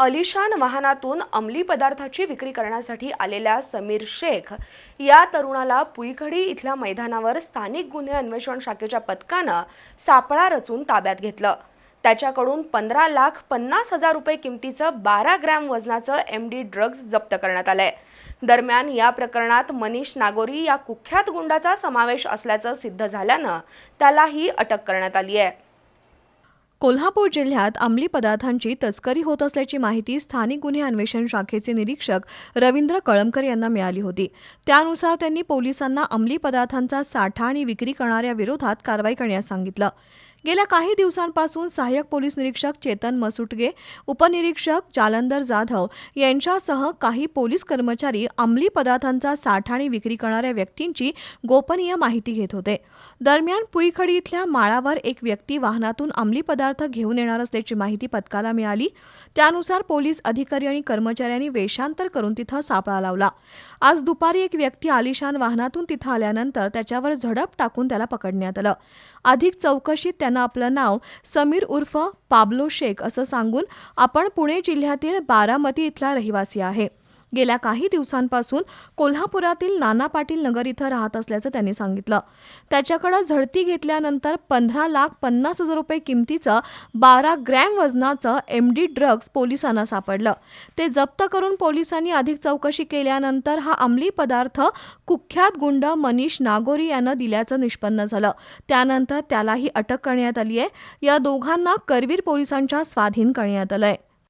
अलिशान वाहनातून अंमली पदार्थाची विक्री करण्यासाठी आलेल्या समीर शेख या तरुणाला पुईखडी इथल्या मैदानावर स्थानिक गुन्हे अन्वेषण शाखेच्या पथकानं सापळा रचून ताब्यात घेतलं. त्याच्याकडून पंधरा लाख पन्नास हजार रुपये किमतीचं बारा ग्रॅम वजनाचं एम डी ड्रग्ज जप्त करण्यात आलंय. दरम्यान या प्रकरणात मनीष नागोरी या कुख्यात गुंडाचा समावेश असल्याचं सिद्ध झाल्यानं त्यालाही अटक करण्यात आली आहे कोल्हापूर जिल्ह्यात अंमली पदार्थांची तस्करी होत असल्याची माहिती स्थानिक गुन्हे अन्वेषण शाखेचे निरीक्षक रवींद्र कळमकर यांना मिळाली होती. त्यानुसार त्यांनी पोलिसांना अंमली पदार्थांचा साठा आणि विक्री करणाऱ्या विरोधात कारवाई करण्यास सांगितलं. गेल्या काही दिवसांपासून सहाय्यक पोलीस निरीक्षक चेतन मसुटगे उपनिरीक्षक जालंदर जाधव यांच्यासह काही पोलीस कर्मचारी अंमली पदार्थांचा साठा आणि विक्री करणाऱ्या व्यक्तींची गोपनीय माहिती घेत होते. दरम्यान पुईखडी इथल्या माळावर एक व्यक्ती वाहनातून अंमली पदार्थ घेऊन येणार असल्याची माहिती पथकाला मिळाली. त्यानुसार पोलीस अधिकारी आणि कर्मचाऱ्यांनी वेषांतर करून तिथं सापळा लावला. आज दुपारी एक व्यक्ती आलिशान वाहनातून तिथं आल्यानंतर त्याच्यावर झडप टाकून त्याला पकडण्यात आलं. अधिक चौकशीत त्यानं आपलं नाव समीर उर्फ पाब्लो शेख असं सांगून आपण पुणे जिल्ह्यातील बारामती इथला रहिवासी आहे. गेल्या काही दिवसांपासून कोल्हापुरातील नाना पाटील नगर इथं राहत असल्याचं त्यांनी सांगितलं. त्याच्याकडे झडती घेतल्यानंतर पंधरा लाख पन्नास हजार रुपये किमतीचं बारा ग्रॅम वजनाचं एम डी ड्रग्ज पोलिसांना सापडलं. ते जप्त करून पोलिसांनी अधिक चौकशी केल्यानंतर हा अंमली पदार्थ कुख्यात गुंड मनीष नागोरी यानं दिल्याचं निष्पन्न झालं. त्यानंतर त्यालाही अटक करण्यात आली आहे या दोघांना करवीर पोलिसांच्या स्वाधीन करण्यात आलंय.